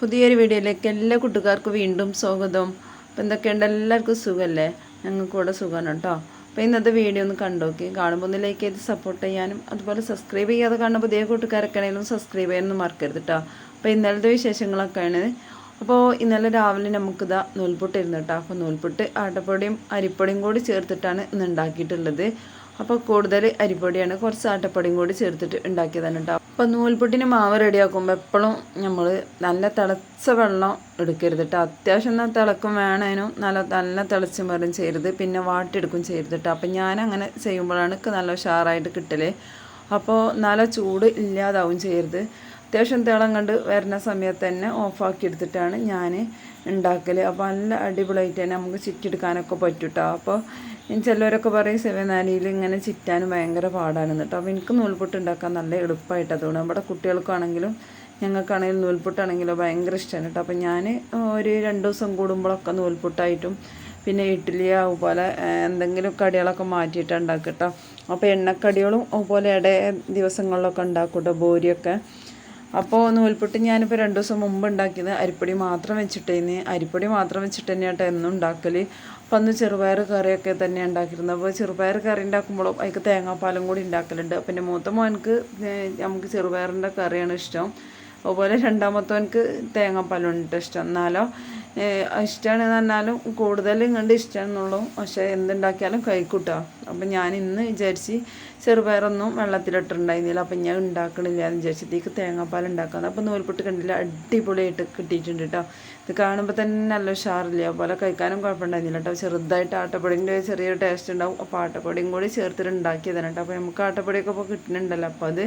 പുതിയൊരു വീഡിയോയിലേക്ക് എല്ലാ കൂട്ടുകാർക്കും വീണ്ടും സ്വാഗതം. അപ്പം എന്തൊക്കെയുണ്ട്? എല്ലാവർക്കും സുഖമല്ലേ ഞങ്ങൾക്ക് ഇവിടെ സുഖമാണ് കേട്ടോ. അപ്പോൾ ഇന്നത്തെ വീഡിയോ ഒന്ന് കണ്ടോക്കി കാണുമ്പോൾ ഒന്ന് ലൈക്ക് ചെയ്ത് സപ്പോർട്ട് ചെയ്യാനും അതുപോലെ സബ്സ്ക്രൈബ് ചെയ്യാതെ കാണുന്ന പുതിയ കൂട്ടുകാരൊക്കെ ആണെങ്കിലും സബ്സ്ക്രൈബ് ചെയ്യാനൊന്നും മറക്കരുത് കേട്ടോ. അപ്പോൾ ഇന്നലത്തെ വിശേഷങ്ങളൊക്കെയാണ് അപ്പോൾ ഇന്നലെ രാവിലെ നമുക്കിതാ നൂൽപുട്ടിരുന്നു കേട്ടോ. അപ്പോൾ നൂൽപുട്ട് ആട്ടപ്പൊടിയും അരിപ്പൊടിയും കൂടി ചേർത്തിട്ടാണ് ഇന്ന് ഉണ്ടാക്കിയിട്ടുള്ളത്. അപ്പോൾ കൂടുതൽ അരിപ്പൊടിയാണ്. കുറച്ച് ആട്ടപ്പൊടിയും കൂടി ചേർത്തിട്ട് ഉണ്ടാക്കിയതാണ് കേട്ടോ അപ്പോൾ നൂൽപുട്ടിന് മാവ് റെഡിയാക്കുമ്പോൾ എപ്പോഴും നമ്മൾ നല്ല തിളച്ച വെള്ളം എടുക്കരുത് കേട്ടോ അത്യാവശ്യം എന്നാൽ തിളക്കും വേണേനും നല്ല നല്ല തിളച്ച് മരം ചെയ്യരുത്. പിന്നെ വാട്ടിയെടുക്കും ചെയ്യരുത് കേട്ടോ അപ്പം ഞാൻ അങ്ങനെ ചെയ്യുമ്പോഴാണ് നല്ല ഉഷാറായിട്ട് കിട്ടൽ. അപ്പോൾ നല്ല ചൂട് ഇല്ലാതാവും ചെയ്യരുത്. അത്യാവശ്യം തിളം കണ്ട് വരുന്ന സമയത്ത് തന്നെ ഓഫാക്കി എടുത്തിട്ടാണ് ഞാൻ ഉണ്ടാക്കൽ അപ്പോൾ നല്ല അടിപൊളിയായിട്ട് തന്നെ നമുക്ക് ചിറ്റെടുക്കാനൊക്കെ പറ്റും കേട്ടോ അപ്പോൾ ചിലവരൊക്കെ പറയും സെവനാലിയിൽ ഇങ്ങനെ ചിറ്റാനും ഭയങ്കര പാടാണ് കേട്ടോ അപ്പോൾ എനിക്ക് നൂൽപുട്ട് ഉണ്ടാക്കാൻ നല്ല എളുപ്പമായിട്ട് അതുകൊണ്ട് നമ്മുടെ കുട്ടികൾക്കാണെങ്കിലും ഞങ്ങൾക്കാണെങ്കിലും നൂൽപുട്ടാണെങ്കിലും ഭയങ്കര ഇഷ്ടമാണ് കേട്ടോ അപ്പോൾ ഞാൻ ഒരു രണ്ട് ദിവസം കൂടുമ്പോഴൊക്കെ നൂൽപുട്ടായിട്ടും പിന്നെ ഇഡ്ഡലി അതുപോലെ എന്തെങ്കിലും കടികളൊക്കെ മാറ്റിയിട്ട് ഉണ്ടാക്കും അപ്പോൾ എണ്ണക്കടികളും അതുപോലെ ഇട ദിവസങ്ങളിലൊക്കെ ഉണ്ടാക്കും കേട്ടോ ബോരിയൊക്കെ. അപ്പോൾ നൂൽപുട്ട് ഞാനിപ്പോൾ രണ്ട് ദിവസം മുമ്പ് ഉണ്ടാക്കിയത് അരിപ്പൊടി മാത്രം വെച്ചിട്ടേന്ന് അരിപ്പൊടി മാത്രം വെച്ചിട്ട് തന്നെയാട്ടോ എന്നും ഉണ്ടാക്കൽ അപ്പോൾ അന്ന് ചെറുപയർ കറിയൊക്കെ തന്നെ ഉണ്ടാക്കിയിരുന്നത് അപ്പോൾ ചെറുപയർ കറി ഉണ്ടാക്കുമ്പോഴും അതിക്ക് തേങ്ങാപ്പാലും കൂടി ഉണ്ടാക്കലുണ്ട്. അപ്പം എന്റെ മൂത്ത മോനക്ക് നമുക്ക് ചെറുപയറിന്റെ കറിയാണ് ഇഷ്ടം. അതുപോലെ രണ്ടാമത്തവനക്ക് തേങ്ങാപ്പാലുണ്ട് ഇഷ്ടം. എന്നാലോ ഇഷ്ടമാണ് പറഞ്ഞാലും കൂടുതൽ ഇങ്ങോട്ട് ഇഷ്ടമാണെന്നുള്ളൂ പക്ഷേ എന്തുണ്ടാക്കിയാലും കഴിക്കൂട്ടോ. അപ്പം ഞാൻ ഇന്ന് വിചാരിച്ച് ചെറുപയറൊന്നും വെള്ളത്തിലിട്ടുണ്ടായിരുന്നില്ല അപ്പം ഞാൻ ഉണ്ടാക്കണില്ല എന്ന് വിചാരിച്ചത്തേക്ക് തേങ്ങാപ്പാൽ ഉണ്ടാക്കാമെന്ന് അപ്പം നൂൽപുട്ട് കണ്ടില്ല അടിപൊളിയായിട്ട് കിട്ടിയിട്ടുണ്ട് കേട്ടോ. ഇത് കാണുമ്പോൾ തന്നെ നല്ല ഉഷാറില്ല? അതുപോലെ കഴിക്കാനും കുഴപ്പമുണ്ടായിരുന്നില്ല കേട്ടോ. ചെറുതായിട്ട് ആട്ടപ്പൊടിന്റെ ചെറിയ ടേസ്റ്റ് ഉണ്ടാവും. അപ്പോൾ ആട്ടപ്പൊടിയും കൂടി ചേർത്തിട്ട് ഉണ്ടാക്കിയതാണ് കേട്ടോ. അപ്പോൾ നമുക്ക് ആട്ടപ്പൊടിയൊക്കെ ഇപ്പോൾ കിട്ടുന്നുണ്ടല്ലോ. അപ്പോൾ അത്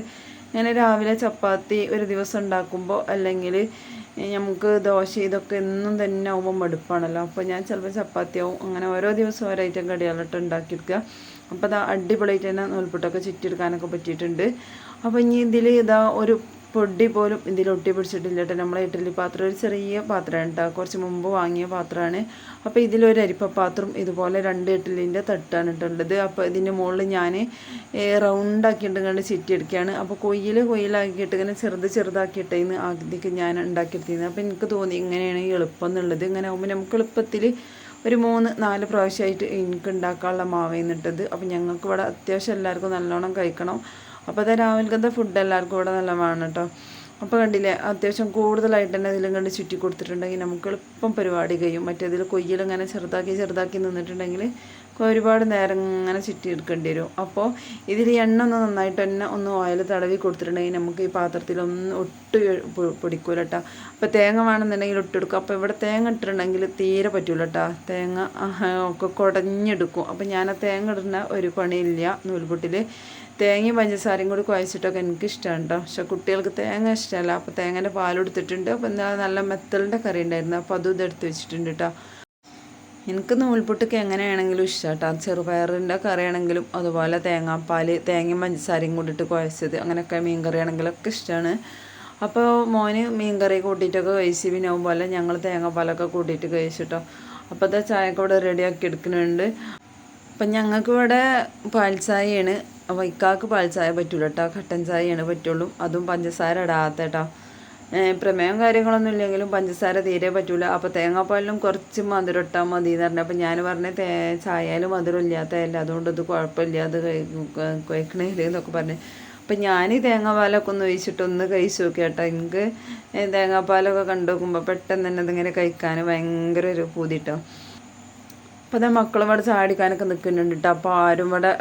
ഞാൻ രാവിലെ ചപ്പാത്തി ഒരു ദിവസം ഉണ്ടാക്കുമ്പോൾ അല്ലെങ്കിൽ നമുക്ക് ദോശ ഇതൊക്കെ എന്നും തന്നെ ആവുമ്പോൾ മടുപ്പാണല്ലോ. അപ്പോൾ ഞാൻ ചിലപ്പോൾ ചപ്പാത്തിയാവും. അങ്ങനെ ഓരോ ദിവസം ഓരോ ഐറ്റം കടികളിട്ട് ഉണ്ടാക്കിയെടുക്കുക. അപ്പോൾ അത് അടിപൊളിയായിട്ട് തന്നെ നൂൽപുട്ടൊക്കെ ചുറ്റിയെടുക്കാനൊക്കെ പറ്റിയിട്ടുണ്ട്. അപ്പോൾ ഇനി ഇതിൽ ഇതാ ഒരു പൊടി പോലും ഇതിൽ ഒട്ടി പിടിച്ചിട്ടില്ല കേട്ടോ നമ്മളെ ഇഡ്ഡലി പാത്രം ഒരു ചെറിയ പാത്രമാണ് കേട്ടോ കുറച്ച് മുമ്പ് വാങ്ങിയ പാത്രമാണ്. അപ്പോൾ ഇതിലൊരു അരിപ്പ പാത്രം ഇതുപോലെ രണ്ട് ഇഡ്ഡലിന്റെ തട്ടാണ് ഇട്ടുള്ളത് അപ്പോൾ ഇതിന്റെ മുകളിൽ ഞാൻ റൗണ്ടാക്കിയിട്ട് കണ്ട് ചിറ്റിയെടുക്കുകയാണ്. അപ്പോൾ കൊയ്യിൽ കൊയ്യിലാക്കിയിട്ട് ഇങ്ങനെ ചെറുത് ചെറുതാക്കിയിട്ടേന്ന് ആദ്യം ഞാൻ ഉണ്ടാക്കിയെടുത്തിരുന്നത്. അപ്പോൾ എനിക്ക് തോന്നി ഇങ്ങനെയാണ് എളുപ്പം എന്നുള്ളത്. ഇങ്ങനെ ആകുമ്പോൾ നമുക്ക് എളുപ്പത്തിൽ ഒരു മൂന്ന് നാല് പ്രാവശ്യമായിട്ട് എനിക്ക് ഉണ്ടാക്കാനുള്ള മാവേന്നിട്ടത് അപ്പോൾ ഞങ്ങൾക്ക് ഇവിടെ അത്യാവശ്യം എല്ലാവർക്കും നല്ലോണം കഴിക്കണം. അപ്പോൾ അത് രാവിലത്തെ ഫുഡ് എല്ലാവർക്കും ഇവിടെ നല്ല വേണം കേട്ടോ അപ്പോൾ കണ്ടില്ലേ അത്യാവശ്യം കൂടുതലായിട്ട് തന്നെ ഇതിലും കണ്ട് ചുറ്റി കൊടുത്തിട്ടുണ്ടെങ്കിൽ നമുക്ക് എളുപ്പം പരിപാടി കഴിയും. മറ്റേതിൽ കൊയ്യലിങ്ങനെ ചെറുതാക്കി ചെറുതാക്കി നിന്നിട്ടുണ്ടെങ്കിൽ ഒരുപാട് നേരം ഇങ്ങനെ ചുറ്റി എടുക്കേണ്ടി വരും. അപ്പോൾ ഇതിൽ എണ്ണ ഒന്ന് നന്നായിട്ട് തന്നെ ഒന്ന് ഓയിൽ തടവി കൊടുത്തിട്ടുണ്ടെങ്കിൽ നമുക്ക് ഈ പാത്രത്തിലൊന്നും ഒട്ട് പൊടിക്കൂല കേട്ടോ അപ്പോൾ തേങ്ങ വേണമെന്നുണ്ടെങ്കിൽ ഒട്ടെടുക്കും അപ്പോൾ ഇവിടെ തേങ്ങ ഇട്ടിട്ടുണ്ടെങ്കിൽ തീരെ പറ്റൂല കേട്ടോ തേങ്ങ ഒക്കെ കുടഞ്ഞെടുക്കും. അപ്പോൾ ഞാൻ ആ തേങ്ങ ഇടുന്ന ഒരു പണിയില്ല നൂൽപുട്ടിൽ തേങ്ങയും പഞ്ചസാരയും കൂടി കുഴച്ചിട്ടൊക്കെ എനിക്ക് ഇഷ്ടമാണ് കേട്ടോ പക്ഷെ കുട്ടികൾക്ക് തേങ്ങ ഇഷ്ടമല്ല. അപ്പോൾ തേങ്ങേന്റെ പാലെടുത്തിട്ടുണ്ട് അപ്പോൾ എന്താ നല്ല മെത്തലിന്റെ കറി ഉണ്ടായിരുന്നു. അപ്പോൾ അതും ഇതെടുത്ത് വെച്ചിട്ടുണ്ട് കേട്ടോ എനിക്ക് നൂൽപുട്ടൊക്കെ എങ്ങനെയാണെങ്കിലും ഇഷ്ടം കേട്ടോ ചെറുപയറിന്റെ കറിയാണെങ്കിലും അതുപോലെ തേങ്ങാപ്പാൽ തേങ്ങയും പഞ്ചസാരയും കൂടിയിട്ട് കുഴച്ചത്. അങ്ങനെയൊക്കെ മീൻ കറിയാണെങ്കിലൊക്കെ ഇഷ്ടമാണ് അപ്പോൾ മോന് മീൻ കറി കൂട്ടിയിട്ടൊക്കെ കഴിച്ച്. പിന്നെ അതുപോലെ ഞങ്ങൾ തേങ്ങാപ്പാലൊക്കെ കൂട്ടിയിട്ട് കഴിച്ചിട്ടോ അപ്പോൾ ചായക്കൂടെ റെഡിയാക്കി എടുക്കുന്നുണ്ട്. അപ്പം ഞങ്ങൾക്ക് ഇവിടെ പാൽച്ചായയാണ്. അപ്പോൾ ഇക്കാക്ക് പാൽച്ചായ പറ്റൂല കേട്ടോ കട്ടൻ ചായയാണ് പറ്റുള്ളൂ. അതും പഞ്ചസാര ഇടാത്ത കേട്ടോ പ്രമേയം കാര്യങ്ങളൊന്നും ഇല്ലെങ്കിലും പഞ്ചസാര തീരെ പറ്റൂല. അപ്പോൾ തേങ്ങാപ്പാലിലും കുറച്ച് മധുരം ഇട്ടാൽ മതി എന്ന് പറഞ്ഞു. അപ്പോൾ ഞാൻ പറഞ്ഞ തേ ചായയിലും മധുരം ഇല്ലാത്തതല്ല. അതുകൊണ്ട് ഇത് കുഴപ്പമില്ല. അത് കഴിക്കണില്ല എന്നൊക്കെ പറഞ്ഞു. അപ്പം ഞാൻ ഈ തേങ്ങാപ്പാലൊക്കെ ഒന്ന് ഒഴിച്ചിട്ട് ഒന്ന് കഴിച്ചു നോക്കി കേട്ടോ എനിക്ക് തേങ്ങാപ്പാലൊക്കെ കണ്ടു നോക്കുമ്പോൾ പെട്ടെന്ന് തന്നെ അതിങ്ങനെ കഴിക്കാൻ ഭയങ്കര ഒരു പൂതിട്ടോ. അപ്പോൾ അതെ മക്കളും ഇവിടെ ചാടിക്കാനൊക്കെ നിൽക്കുന്നുണ്ട് കേട്ടോ അപ്പോൾ ആരും ഇവിടെ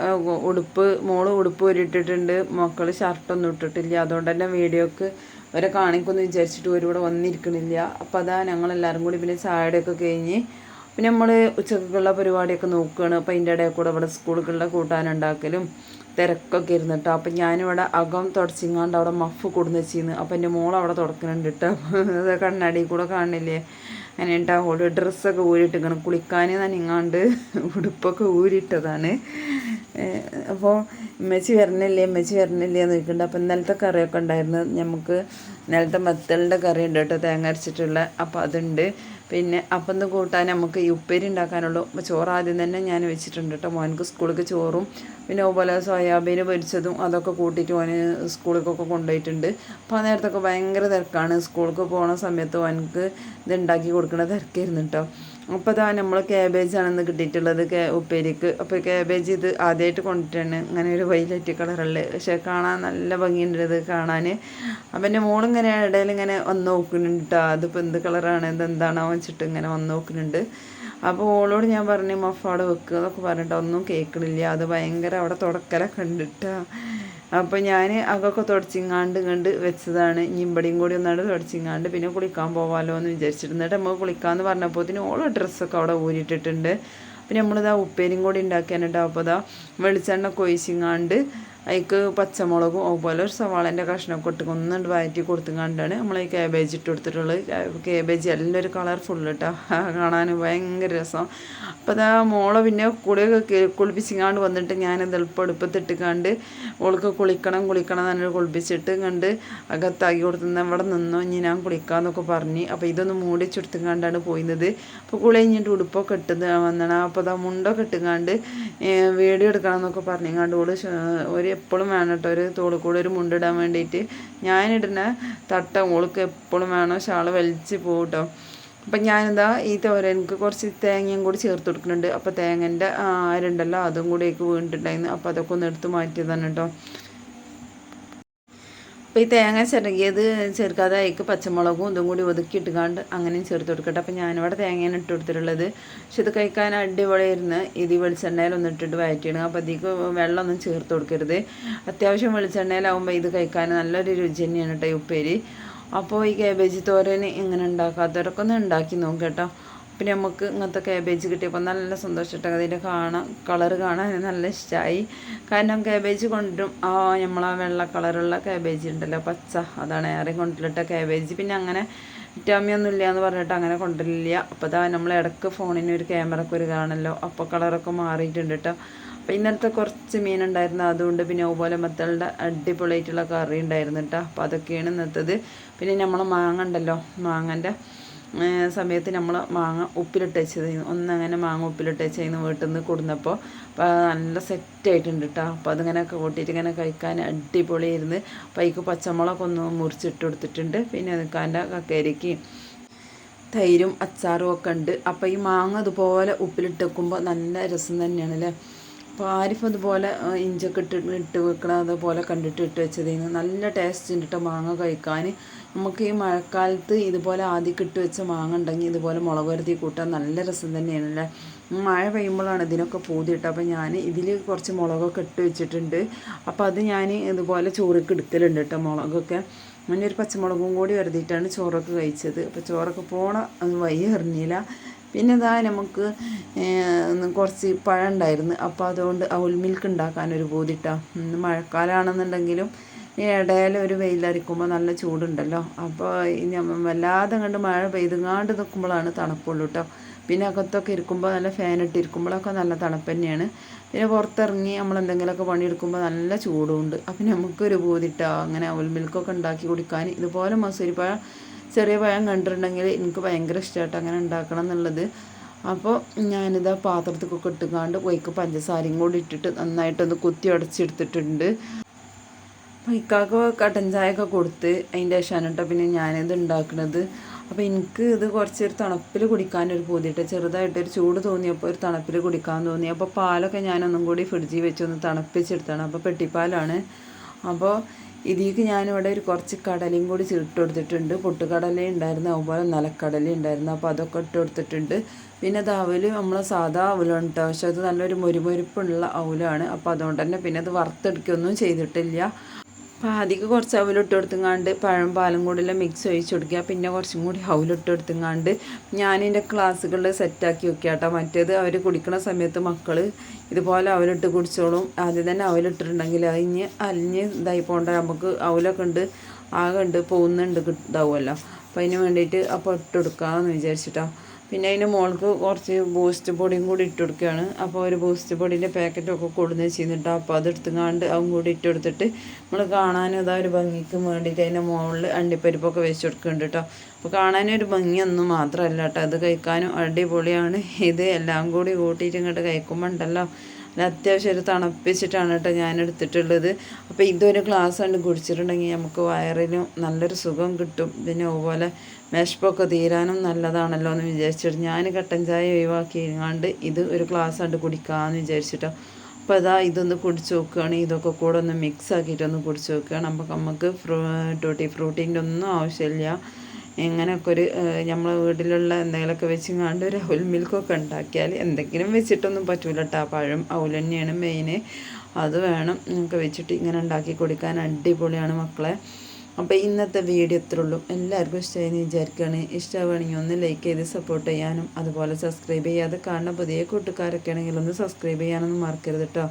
ഉടുപ്പ് മോൾ ഉടുപ്പ് ഉരുട്ടിട്ടുണ്ട് മക്കൾ ഷർട്ടൊന്നും ഇട്ടിട്ടില്ല. അതുകൊണ്ട് തന്നെ വീഡിയോക്ക് അവരെ കാണിക്കുമെന്ന് വിചാരിച്ചിട്ട് ഒരു ഇവിടെ വന്നിരിക്കണില്ല. അപ്പോൾ അതാ ഞങ്ങളെല്ലാവരും കൂടി പിന്നെ ചായയുടെയൊക്കെ കഴിഞ്ഞ് പിന്നെ നമ്മൾ ഉച്ചക്കുള്ള പരിപാടിയൊക്കെ നോക്കുകയാണ് അപ്പോൾ അതിന്റെ ഇടയിൽ കൂടെ ഇവിടെ സ്കൂളുകളിലെ കൂട്ടാനുണ്ടാക്കലും തിരക്കൊക്കെ ഇരുന്നിട്ടോ അപ്പം ഞാനിവിടെ അകം തുടച്ചിങ്ങാണ്ട് അവിടെ മഫ് കൊടുന്ന് വെച്ചിരുന്നു അപ്പം എന്റെ മോൾ അവിടെ തുടക്കുന്നുണ്ട് കേട്ടോ അത് കണ്ണാടി കൂടെ കാണില്ലേ? അങ്ങനെ ഉണ്ടാവുള്ളൂ ഡ്രസ്സൊക്കെ ഊരിട്ടിക്കണം കുളിക്കാൻ നനിങ്ങാണ്ട് ഉടുപ്പൊക്കെ ഊരിട്ടതാണ് അപ്പോൾ ഉമ്മച്ചി വരണില്ലേ? ഉമ്മച്ചി വരണില്ലേ എന്ന് ചോദിക്കുന്നുണ്ട്. അപ്പം ഇന്നലത്തെ കറിയൊക്കെ ഉണ്ടായിരുന്നു. നമുക്ക് ഇന്നലത്തെ മെത്തലിന്റെ കറി ഉണ്ട് കേട്ടോ തേങ്ങ അരച്ചിട്ടുള്ള. അപ്പോൾ അതുണ്ട്. പിന്നെ അപ്പം കൂട്ടാൻ നമുക്ക് ഈ ഉപ്പേരി ഉണ്ടാക്കാനുള്ളൂ. ചോറ് ആദ്യം തന്നെ ഞാൻ വെച്ചിട്ടുണ്ട് കേട്ടോ. മോനക്ക് സ്കൂളിലേക്ക് ചോറും പിന്നെ അതുപോലെ സോയാബീൻ പൊരിച്ചതും അതൊക്കെ കൂട്ടിയിട്ട് മോന് സ്കൂളിലേക്കൊക്കെ കൊണ്ടുപോയിട്ടുണ്ട്. അപ്പോൾ ആ നേരത്തൊക്കെ ഭയങ്കര തിരക്കാണ്. സ്കൂളിലേക്ക് പോണ സമയത്ത് മോനക്ക് ഇത് ഉണ്ടാക്കി കൊടുക്കുന്ന തിരക്കായിരുന്നു കേട്ടോ. അപ്പോൾ അതാ നമ്മൾ ക്യാബേജാണെന്ന് കിട്ടിയിട്ടുള്ളത് കേ ഉപ്പേരിക്ക്. അപ്പോൾ ക്യാബേജ് ഇത് ആദ്യമായിട്ട് കൊണ്ടിട്ടാണ്. അങ്ങനെ ഒരു വൈലറ്റ് കളറുള്ള പക്ഷേ കാണാൻ നല്ല ഭംഗിയുണ്ട് ഇത് കാണാൻ. അപ്പം എന്റെ മോളിങ്ങനെ ഇടയിൽ ഇങ്ങനെ വന്ന് നോക്കുന്നുണ്ട് കേട്ടോ. അതിപ്പോൾ എന്ത് കളറാണ്? ഇത് എന്താണോ വെച്ചിട്ട് ഇങ്ങനെ വന്ന് നോക്കുന്നുണ്ട്. അപ്പോൾ ഓളോട് ഞാൻ പറഞ്ഞു മഫ് അവിടെ വെക്കുക എന്നൊക്കെ പറഞ്ഞിട്ട് ഒന്നും കേൾക്കണില്ല. അത് ഭയങ്കര അവിടെ തുടക്കലൊക്കെ കണ്ടിട്ട അപ്പോൾ ഞാൻ അകൊക്കെ തുടച്ചിങ്ങാണ്ട് കണ്ട് വെച്ചതാണ്. ഇനി ഇമ്പടിയും കൂടി ഒന്നാണ്ട് തുടച്ചിങ്ങാണ്ട് പിന്നെ കുളിക്കാൻ പോവാലോ എന്ന് വിചാരിച്ചിരുന്നിട്ട് നമുക്ക് കുളിക്കാമെന്ന് പറഞ്ഞപ്പോഴത്തേന് ഓളോ ഡ്രസ്സൊക്കെ അവിടെ ഊരിയിട്ടിട്ടുണ്ട്. പിന്നെ നമ്മളിതാ ഉപ്പേരിയും കൂടി ഉണ്ടാക്കിയാനിട്ടോ അപ്പോൾ ഇതാ വെളിച്ചെണ്ണ കൊഴിച്ചിങ്ങാണ്ട് അതിക്ക് പച്ചമുളകും അതുപോലെ ഒരു സവാളേന്റെ കഷ്ണമൊക്കെ ഇട്ട് ഒന്നുകൊണ്ട് വഴറ്റി കൊടുത്തുകൊണ്ടാണ് നമ്മൾ ഈ കാബേജ് ഇട്ട് കൊടുത്തിട്ടുള്ളത്. കാബേജ് എല്ലാം ഒരു കളർഫുൾ കേട്ടോ കാണാൻ ഭയങ്കര രസം. അപ്പോൾ അതാ മോളെ പിന്നെ കുളിയൊക്കെ കുളിപ്പിച്ചിങ്ങാണ്ട് വന്നിട്ട് ഞാൻ എളുപ്പം കണ്ട് ഓൾക്ക് കുളിക്കണം കുളിക്കണം തന്നെ കുളിപ്പിച്ചിട്ട് കണ്ട് അകത്താക്കി കൊടുത്തുന്ന ഇവിടെ നിന്നോ. ഇനി ഞാൻ കുളിക്കാമെന്നൊക്കെ പറഞ്ഞ്. അപ്പോൾ ഇതൊന്ന് മൂടി കണ്ടാണ് പോയിരുന്നത്. അപ്പോൾ കുളി കഴിഞ്ഞിട്ട് ഉടുപ്പൊക്കെ ഇട്ടത് വന്നണം. അപ്പോൾ അതാ മുണ്ടൊക്കെ ഇട്ടുകാണ്ട് വീഡിയോ എടുക്കണം എന്നൊക്കെ കണ്ട് ഓൾ ഒരു എപ്പോഴും വേണം കേട്ടോ. ഒരു തോളിൽ കൂടെ ഒരു മുണ്ടിടാൻ വേണ്ടിയിട്ട്. ഞാനിടുന്ന തട്ട ഓൾക്ക് എപ്പോഴും വേണം. ഷാൾ വലിച്ച് പോകും കേട്ടോ. അപ്പം ഞാനെന്താ ഈ തോരനക്ക് കുറച്ച് തേങ്ങയും കൂടി ചേർത്ത് കൊടുക്കുന്നുണ്ട്. അപ്പോൾ തേങ്ങന്റെ ആരുണ്ടല്ലോ അതും കൂടി വീണിട്ടുണ്ടായിരുന്നു. അപ്പോൾ അതൊക്കെ ഒന്ന് എടുത്ത് മാറ്റിയതാണ് കേട്ടോ. അപ്പോൾ ഈ തേങ്ങ ചിരകിയത് ചേർക്കാതെ അതിക്ക് പച്ചമുളകും ഇതും കൂടി ഒതുക്കിയിട്ടുകാണ്ട് അങ്ങനെയും ചേർത്ത് കൊടുക്കട്ടെ. അപ്പോൾ ഞാനിവിടെ തേങ്ങയാണ് ഇട്ട് കൊടുത്തിട്ടുള്ളത്. പക്ഷെ ഇത് കഴിക്കാൻ അടിപൊളിയായിരുന്നു. ഇത് വെളിച്ചെണ്ണയിലൊന്നും ഇട്ടിട്ട് വഴറ്റിയിടുക. അപ്പോൾ അതിക്ക് വെള്ളമൊന്നും ചേർത്ത് കൊടുക്കരുത്. അത്യാവശ്യം വെളിച്ചെണ്ണയിലാവുമ്പോൾ ഇത് കഴിക്കാൻ നല്ലൊരു രുചി തന്നെയാണ് കേട്ടോ ഉപ്പേരി. അപ്പോൾ ഈ കേബേജ് തോരൻ ഇങ്ങനെ ഉണ്ടാക്കാത്തവരൊക്കെ ഒന്ന് ഉണ്ടാക്കി നോക്കാം കേട്ടോ. പിന്നെ നമുക്ക് ഇങ്ങനത്തെ ക്യാബേജ് കിട്ടിയപ്പോൾ നല്ല സന്തോഷമായിട്ട് അതിന്റെ കാണാൻ കളർ കാണാൻ നല്ല ഇഷ്ടമായി കാരണം ക്യാബേജ് കൊണ്ടും ആ നമ്മൾ ആ വെള്ള കളറുള്ള ക്യാബേജ് ഉണ്ടല്ലോ പച്ച. അതാണ് ഏറെ കൊണ്ടിട്ട ക്യാബേജ് പിന്നെ അങ്ങനെ വിറ്റാമിയൊന്നും ഇല്ല എന്ന് പറഞ്ഞിട്ട് അങ്ങനെ കൊണ്ടില്ല അപ്പോൾ അതാ നമ്മൾ ഇടയ്ക്ക് ഫോണിന് ഒരു ക്യാമറക്ക് ഒരു കാണല്ലോ. അപ്പോൾ കളറൊക്കെ മാറിയിട്ടുണ്ട് കേട്ടോ അപ്പോൾ ഇന്നലത്തെ കുറച്ച് മീൻ ഉണ്ടായിരുന്നു. അതുകൊണ്ട് പിന്നെ അതുപോലെ മത്തളുടെ അടിപൊളിയായിട്ടുള്ള കറി ഉണ്ടായിരുന്നു കേട്ടോ അപ്പോൾ അതൊക്കെയാണ് ഇന്നത്തത്. പിന്നെ നമ്മൾ മാങ്ങ ഉണ്ടല്ലോ മാങ്ങന്റെ സമയത്ത് നമ്മൾ മാങ്ങ ഉപ്പിലിട്ട് വെച്ചത് ഒന്നങ്ങനെ മാങ്ങ ഉപ്പിലിട്ട് വെച്ചതിന് വീട്ടിൽ നിന്ന് കൊടുന്നപ്പോൾ നല്ല സെറ്റായിട്ടുണ്ട് കേട്ടോ അപ്പോൾ അതിങ്ങനെ കൂട്ടിയിട്ട് ഇങ്ങനെ കഴിക്കാൻ അടിപൊളിയായിരുന്നു. അപ്പോൾ അതിക്ക് പച്ചമുളക് ഒന്ന് മുറിച്ചിട്ട് കൊടുത്തിട്ടുണ്ട്. പിന്നെ നിൽക്കാന്റെ കക്കരിക്ക് തൈരും അച്ചാറും ഒക്കെ ഉണ്ട്. അപ്പോൾ ഈ മാങ്ങ അതുപോലെ ഉപ്പിലിട്ട് വെക്കുമ്പോൾ നല്ല രസം തന്നെയാണ് അല്ലേ അപ്പോൾ ആരിഫ് അതുപോലെ ഇഞ്ചൊക്കെ ഇട്ട് ഇട്ട് വെക്കണ അതുപോലെ കണ്ടിട്ട് ഇട്ട് വെച്ചതിന് നല്ല ടേസ്റ്റ് ഉണ്ട് കേട്ടോ മാങ്ങ കഴിക്കാൻ. നമുക്ക് ഈ മഴക്കാലത്ത് ഇതുപോലെ ആദ്യം കിട്ടി വെച്ച മാങ്ങ ഉണ്ടെങ്കിൽ ഇതുപോലെ മുളക് വരുത്തി കൂട്ടാൻ നല്ല രസം തന്നെയാണല്ലേ? മഴ പെയ്യുമ്പോഴാണ് ഇതിനൊക്കെ പൂതിയിട്ട് അപ്പോൾ ഞാൻ ഇതിൽ കുറച്ച് മുളകൊക്കെ ഇട്ട് വെച്ചിട്ടുണ്ട്. അപ്പോൾ അത് ഞാൻ ഇതുപോലെ ചോറൊക്കെ എടുക്കലുണ്ട് കേട്ടോ മുളകൊക്കെ. അങ്ങനെ ഒരു പച്ചമുളകും കൂടി വരുത്തിയിട്ടാണ് ചോറൊക്കെ കഴിച്ചത്. അപ്പോൾ ചോറൊക്കെ പോണ വയ്യ എറിഞ്ഞില്ല പിന്നെ ഇതാ നമുക്ക് കുറച്ച് പഴം ഉണ്ടായിരുന്നു. അപ്പോൾ അതുകൊണ്ട് ഔൽ മിൽക്ക് ഉണ്ടാക്കാനൊരു പൂതിട്ടാണ് മഴക്കാലമാണെന്നുണ്ടെങ്കിലും ഈ ഇടയിൽ ഒരു വെയിലരിക്കുമ്പോൾ നല്ല ചൂടുണ്ടല്ലോ. അപ്പോൾ വല്ലാതെ കണ്ട് മഴ പെയ്തുങ്ങാണ്ട് നിൽക്കുമ്പോഴാണ് തണുപ്പുള്ളൂ കേട്ടോ പിന്നെ അകത്തൊക്കെ ഇരിക്കുമ്പോൾ നല്ല ഫാൻ ഇട്ടിരിക്കുമ്പോഴൊക്കെ നല്ല തണുപ്പ് തന്നെയാണ്. പിന്നെ പുറത്തിറങ്ങി നമ്മൾ എന്തെങ്കിലുമൊക്കെ പണിയെടുക്കുമ്പോൾ നല്ല ചൂടുമുണ്ട് അപ്പം നമുക്കൊരു ബോധിട്ടാ അങ്ങനെ അവൽ മിൽക്കൊക്കെ ഉണ്ടാക്കി കുടിക്കാൻ ഇതുപോലെ മസൂരി പഴം ചെറിയ പഴം കണ്ടിട്ടുണ്ടെങ്കിൽ എനിക്ക് ഭയങ്കര ഇഷ്ടമായിട്ട് അങ്ങനെ ഉണ്ടാക്കണം എന്നുള്ളത്. അപ്പോൾ ഞാനിതാ പാത്രത്തിലൊക്കെ ഇട്ടുകാണ്ട് പോയിക്ക് പഞ്ചസാരയും കൂടി ഇട്ടിട്ട് നന്നായിട്ടൊന്ന് കുത്തി അടച്ചെടുത്തിട്ടുണ്ട് ഇക്കാക്ക് കട്ടൻ ഒക്കെ കൊടുത്ത് അതിന്റെ ശേഷമാണ് കേട്ടോ പിന്നെ ഞാനിത് ഉണ്ടാക്കുന്നത് അപ്പോൾ എനിക്ക് ഇത് കുറച്ചൊരു തണുപ്പിൽ കുടിക്കാനൊരു പൂതിയിട്ട് ചെറുതായിട്ടൊരു ചൂട് തോന്നിയപ്പോൾ ഒരു തണുപ്പിൽ കുടിക്കാൻ തോന്നി. അപ്പോൾ പാലൊക്കെ ഞാനൊന്നും കൂടി ഫ്രിഡ്ജിൽ വെച്ചൊന്ന് തണുപ്പിച്ചെടുത്താണ്. അപ്പോൾ പെട്ടിപ്പാലാണ്. അപ്പോൾ ഇതിലേക്ക് ഞാനിവിടെ ഒരു കുറച്ച് കടലയും കൂടി ഇട്ട് കൊടുത്തിട്ടുണ്ട്. പൊട്ടുകടല ഉണ്ടായിരുന്നു അതുപോലെ നിലക്കടല ഉണ്ടായിരുന്നു. അപ്പോൾ അതൊക്കെ ഇട്ട് കൊടുത്തിട്ടുണ്ട്. പിന്നെ അത് അവൽ നമ്മളെ സാധാ അവലാണ് കേട്ടോ പക്ഷെ അത് നല്ലൊരു മൊരുമൊരുപ്പുള്ള അവലാണ്. അപ്പോൾ അതുകൊണ്ട് തന്നെ പിന്നെ അത് വറുത്തെടുക്കുകയൊന്നും ചെയ്തിട്ടില്ല. ആദ്യം കുറച്ച് അവലിട്ട് കൊടുത്തുങ്ങാണ്ട് പഴം പാലും കൂടെല്ലാം മിക്സ് ഒഴിച്ച് കൊടുക്കുക. പിന്നെ കുറച്ചും കൂടി അവലിട്ട് കൊടുത്തുങ്ങാണ്ട് ഞാൻ എന്റെ ക്ലാസ്സുകളിൽ സെറ്റാക്കി വെക്കുക കേട്ടോ മറ്റേത് അവർ കുടിക്കുന്ന സമയത്ത് മക്കൾ ഇതുപോലെ അവലിട്ട് കുടിച്ചോളും. ആദ്യം തന്നെ അവലിട്ടിട്ടുണ്ടെങ്കിൽ അതിഞ്ഞ് അലിഞ്ഞ് ഇതായി പോകേണ്ട. നമുക്ക് അവലൊക്കെ ഉണ്ട് ആകെ ഉണ്ട് പോകുന്നുണ്ട് ഇതാവുമല്ലോ. അപ്പോൾ അതിന് വേണ്ടിയിട്ട് അപ്പോൾ ഇട്ട് കൊടുക്കാമെന്ന് വിചാരിച്ചിട്ടോ. പിന്നെ അതിന് മോൾക്ക് കുറച്ച് ബൂസ്റ്റ് പൊടിയും കൂടി ഇട്ട് കൊടുക്കുകയാണ്. അപ്പോൾ ഒരു ബൂസ്റ്റ് പൊടിന്റെ പാക്കറ്റൊക്കെ കൊടുന്ന് ചെയ്യുന്നുണ്ട്. അപ്പോൾ അത് എടുത്തുങ്ങാണ്ട് അതും കൂടി ഇട്ട് കൊടുത്തിട്ട് നമ്മൾ കാണാനും ഇതാ ഒരു ഭംഗിക്ക് വേണ്ടിയിട്ട് അതിന്റെ മുകളിൽ അണ്ടിപ്പരിപ്പൊക്കെ വെച്ച് കൊടുക്കുന്നുണ്ട് കേട്ടോ. അപ്പോൾ കാണാനൊരു ഭംഗിയൊന്നും മാത്രമല്ല കേട്ടോ. അത് കഴിക്കാനും അടിപൊളിയാണ്. ഇത് എല്ലാം കൂടി കൂട്ടിയിട്ട് ഇങ്ങോട്ട് കഴിക്കുമ്പോൾ ഉണ്ടല്ലോ. അത് അത്യാവശ്യം ഒരു തണുപ്പിച്ചിട്ടാണ് കേട്ടോ ഞാൻ എടുത്തിട്ടുള്ളത്. അപ്പോൾ ഇതൊരു ഗ്ലാസ് കണ്ട് കുടിച്ചിട്ടുണ്ടെങ്കിൽ നമുക്ക് വയറിനും നല്ലൊരു സുഖം കിട്ടും. പിന്നെ അതുപോലെ വിശപ്പൊക്കെ തീരാനും നല്ലതാണല്ലോ എന്ന് വിചാരിച്ചിട്ട് ഞാൻ കട്ടൻ ചായ ഒഴിവാക്കി കണ്ട് ഇത് ഒരു ഗ്ലാസ് കണ്ട് കുടിക്കാമെന്ന് വിചാരിച്ചിട്ടോ. അപ്പോൾ അതാ ഇതൊന്ന് കുടിച്ച് നോക്കുകയാണ് ഇതൊക്കെ കൂടെ ഒന്ന് മിക്സ് ആക്കിയിട്ടൊന്ന് കുടിച്ച് നോക്കുകയാണ് അപ്പോൾ നമുക്ക് ഫ്രൂ ടൂട്ടി ഫ്രൂട്ടിന്റെ ഒന്നും ആവശ്യമില്ല ഇങ്ങനെയൊക്കെ ഒരു നമ്മളെ വീട്ടിലുള്ള എന്തെങ്കിലുമൊക്കെ വെച്ചിങ്ങാണ്ട് ഒരു അവൽ മിൽക്കൊക്കെ ഉണ്ടാക്കിയാൽ എന്തെങ്കിലും വെച്ചിട്ടൊന്നും പറ്റൂല കേട്ടോ പഴം അവൽ തന്നെയാണ് മെയിൻ അത് വേണം. നമുക്ക് വെച്ചിട്ട് ഇങ്ങനെ ഉണ്ടാക്കി കൊടുക്കാൻ അടിപൊളിയാണ് മക്കളെ. അപ്പോൾ ഇന്നത്തെ വീഡിയോ ഇത്രയുള്ളൂ എല്ലാവർക്കും ഇഷ്ടമായി വിചാരിക്കുകയാണ്. ഇഷ്ടമാണെങ്കിൽ ഒന്ന് ലൈക്ക് ചെയ്ത് സപ്പോർട്ട് ചെയ്യാനും അതുപോലെ സബ്സ്ക്രൈബ് ചെയ്യാതെ കാണുന്ന പുതിയ കൂട്ടുകാരൊക്കെ ആണെങ്കിൽ ഒന്ന് സബ്സ്ക്രൈബ് ചെയ്യാനൊന്നും മറക്കരുത് കേട്ടോ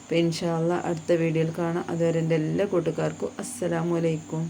അപ്പോൾ ഇൻഷാല്ല അടുത്ത വീഡിയോയിൽ കാണാം. അതുവരെ എന്റെ എല്ലാ കൂട്ടുകാർക്കും അസ്സലാമു അലൈക്കും.